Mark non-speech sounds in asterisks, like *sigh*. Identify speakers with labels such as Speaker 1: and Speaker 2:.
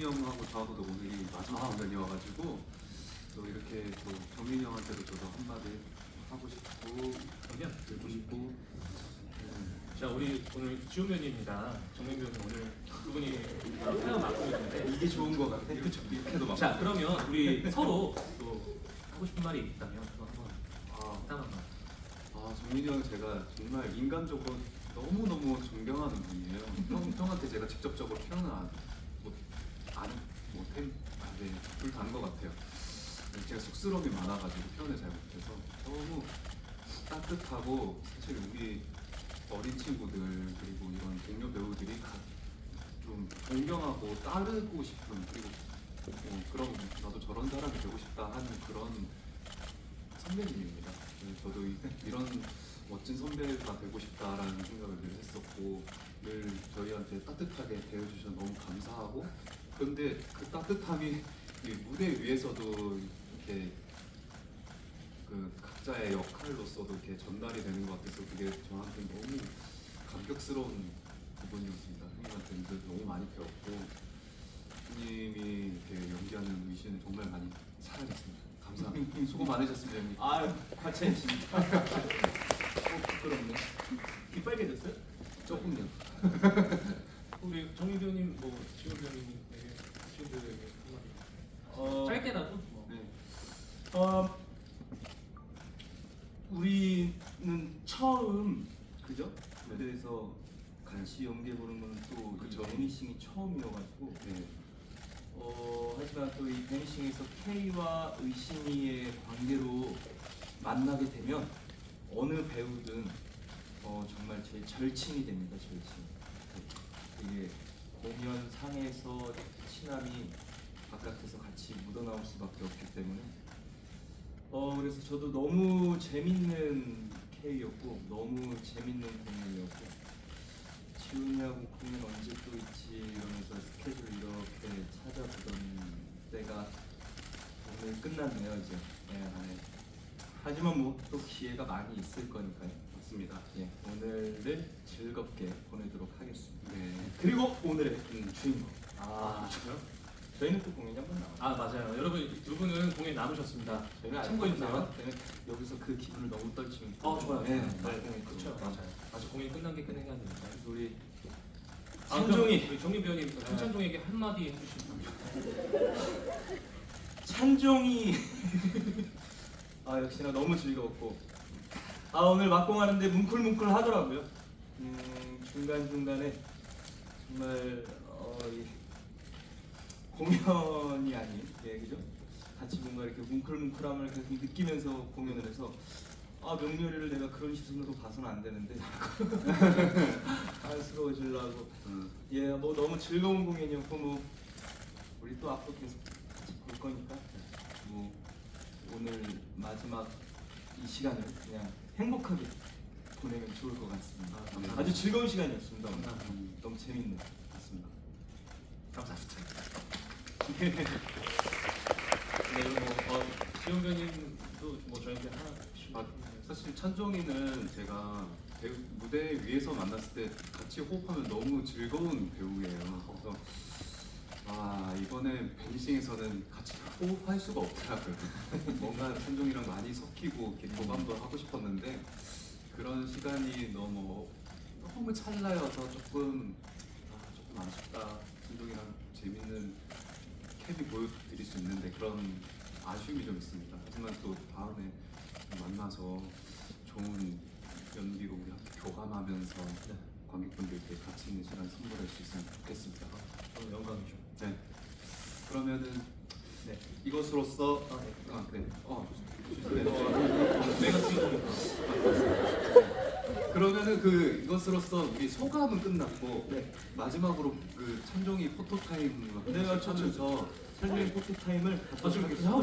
Speaker 1: 정민이 형하고 저하고도 오늘이 마지막
Speaker 2: 아.
Speaker 1: 공연이어가지고 또 이렇게 또 정민이 형한테도 저도 한마디 하고 싶고
Speaker 2: 그러면
Speaker 1: 듣고 싶고 음,
Speaker 2: 자 우리 오늘 지훈변입니다. 정민 변호 오늘 두 분이 헤어 맡고 있는데
Speaker 1: 이게 좋은 거 같아. 그쵸? 이렇게도 막.
Speaker 2: 자 그러면 우리 서로 또 하고 싶은 말이 있다면 또 한번
Speaker 1: 아,
Speaker 2: 딱 한번
Speaker 1: 아 정민이 형 제가 정말 인간적으로 너무 너무 존경하는 분이에요. 형 형한테 제가 직접적으로 표현을 안 네, 불단 것 같아요. 제가 쑥스러움이 많아가지고 표현을 잘 못해서 너무 따뜻하고 사실 우리 어린 친구들 그리고 이런 동료 배우들이 가- 좀 존경하고 따르고 싶은 그리고 어, 그런 나도 저런 사람이 되고 싶다 하는 그런 선배님입니다. 네, 저도 이- *laughs* 이런 멋진 선배가 되고 싶다라는 생각을 늘 했었고 늘 저희한테 따뜻하게 대해주셔서 너무 감사하고 그런데 그 따뜻함이 이 무대 위에서도 이렇게 그 각자의 역할로서도 이렇게 전달이 되는 것 같아서 그게 저한테 너무 감격스러운 부분이었습니다. 형님한테 늘 너무 많이 배웠고 형님이 이렇게 연기하는 위신을 정말 많이 사랑했습니다. 감사합니다. *laughs* 수고 많으셨습니다, 형님.
Speaker 2: 아유 같이 했습니다. 어, 부끄럽네. 귀 빨개졌어요?
Speaker 1: 조금요. *laughs*
Speaker 2: 우리 정민 변호님 뭐 지훈 변호님에게 친구들에게 한마디.
Speaker 3: 어,
Speaker 2: 짧게라도 뭐.
Speaker 1: 네.
Speaker 3: 어, 우리는 처음 그죠?
Speaker 1: 네.
Speaker 3: 무대에서 같이 연기해 보는 건또
Speaker 1: 그쵸.
Speaker 3: 베니싱이 처음이어가지고
Speaker 1: 네.
Speaker 3: 어, 하지만 또 이 베니싱에서 K와 의신이의 관계로 만나게 되면 어느 배우든 어, 정말 제 절친이 됩니다 절친 이게 공연 상에서 친함이 바깥에서 같이 묻어나올 수밖에 없기 때문에. 어 그래서 저도 너무 재밌는 K였고 너무 재밌는 공연이었고 지훈이하고 공연 언제 또 있지 이러면서 스케줄 이렇게 찾아보던 때가 오늘 끝났네요 이제. 예, 예. 하지만 뭐 또 기회가 많이 있을 거니까요
Speaker 1: 맞습니다.
Speaker 3: 예, 오늘을 즐겁게 보내도록 하겠습니다
Speaker 1: 네.
Speaker 3: 그리고 오늘의 음, 주인공
Speaker 2: 아 그렇죠?
Speaker 3: 저희는 또 공연이 한번 나와요
Speaker 2: 아 맞아요. 여러분 두 분은 공연 남으셨습니다.
Speaker 3: 저희가
Speaker 2: 참고해
Speaker 3: 알고
Speaker 2: 주세요.
Speaker 3: 있어요. 네, 여기서 그 기분을 너무 떨치면
Speaker 2: 어 좋아요.
Speaker 3: 네,
Speaker 2: 네,
Speaker 3: 네,
Speaker 2: 네, 그렇죠. 맞아요. 아직 공연이 끝난 게 끝난 게 아닙니다.
Speaker 3: 우리
Speaker 2: 아,
Speaker 3: 찬종이
Speaker 2: 우리 정민 배우님 한찬종에게 한마디 해주시면 *laughs*
Speaker 3: 찬종이 *laughs* 아 역시나 너무 즐거웠고 아 오늘 막공하는데 뭉클뭉클 하더라고요. 음, 중간 중간에 정말 어, 이 공연이 아닌 예 그죠? 같이 뭔가 이렇게 뭉클뭉클함을 계속 느끼면서 공연을 해서 아 명렬이를 내가 그런 시선으로 봐서는 안 되는데 *laughs* 안쓰러워지려고
Speaker 1: 음,
Speaker 3: 예, 뭐 너무 즐거운 공연이었고 뭐 우리 또 앞으로 계속 같이 볼 거니까 뭐 오늘 마지막 이 시간을 그냥 행복하게 보내면 좋을 것 같습니다.
Speaker 2: 아,
Speaker 1: 감사합니다.
Speaker 3: 아주 즐거운 시간이었습니다. 오늘.
Speaker 2: 감사합니다.
Speaker 3: 음, 너무 재밌는 것 같습니다.
Speaker 2: 감사합니다. *laughs* 네, 그리고 뭐 어, 지훈 배우님도 뭐 저희한테 하나
Speaker 1: 아, 사실 찬종이는 제가 배우, 무대 위에서 만났을 때 같이 호흡하면 너무 즐거운 배우예요. 그래서 아 이번에 베니싱에서는 같이 호흡할 수가 없더라고요. *laughs* 뭔가 찬종이랑 많이 섞이고 이렇게 교감도 하고 싶었는데 그런 시간이 너무 너무 찰나여서 조금 아 조금 아쉽다. 찬종이랑 재밌는 캡이 보여드릴 수 있는데 그런 아쉬움이 좀 있습니다. 하지만 또 다음에 만나서 좋은 연기로 우리 함께 교감하면서
Speaker 2: 네.
Speaker 1: 관객분들께 가치 있는 시간 선물할 수 있으면 좋겠습니다.
Speaker 2: 너무 영광이죠.
Speaker 1: 네. 그러면은
Speaker 3: 네.
Speaker 1: 이것으로써
Speaker 2: 아, 네.
Speaker 1: 아 그래. 어.
Speaker 2: 네.
Speaker 1: 네.
Speaker 2: 내가 주인공이니까.
Speaker 1: 그러면은 그 이것으로써 우리 소감은 끝났고
Speaker 3: 네.
Speaker 1: 마지막으로 그 찬종이 포토 타임
Speaker 3: 내가 저는
Speaker 1: 하면서
Speaker 3: 촬영 포토 타임을
Speaker 2: 아, 지금 하고 있어요?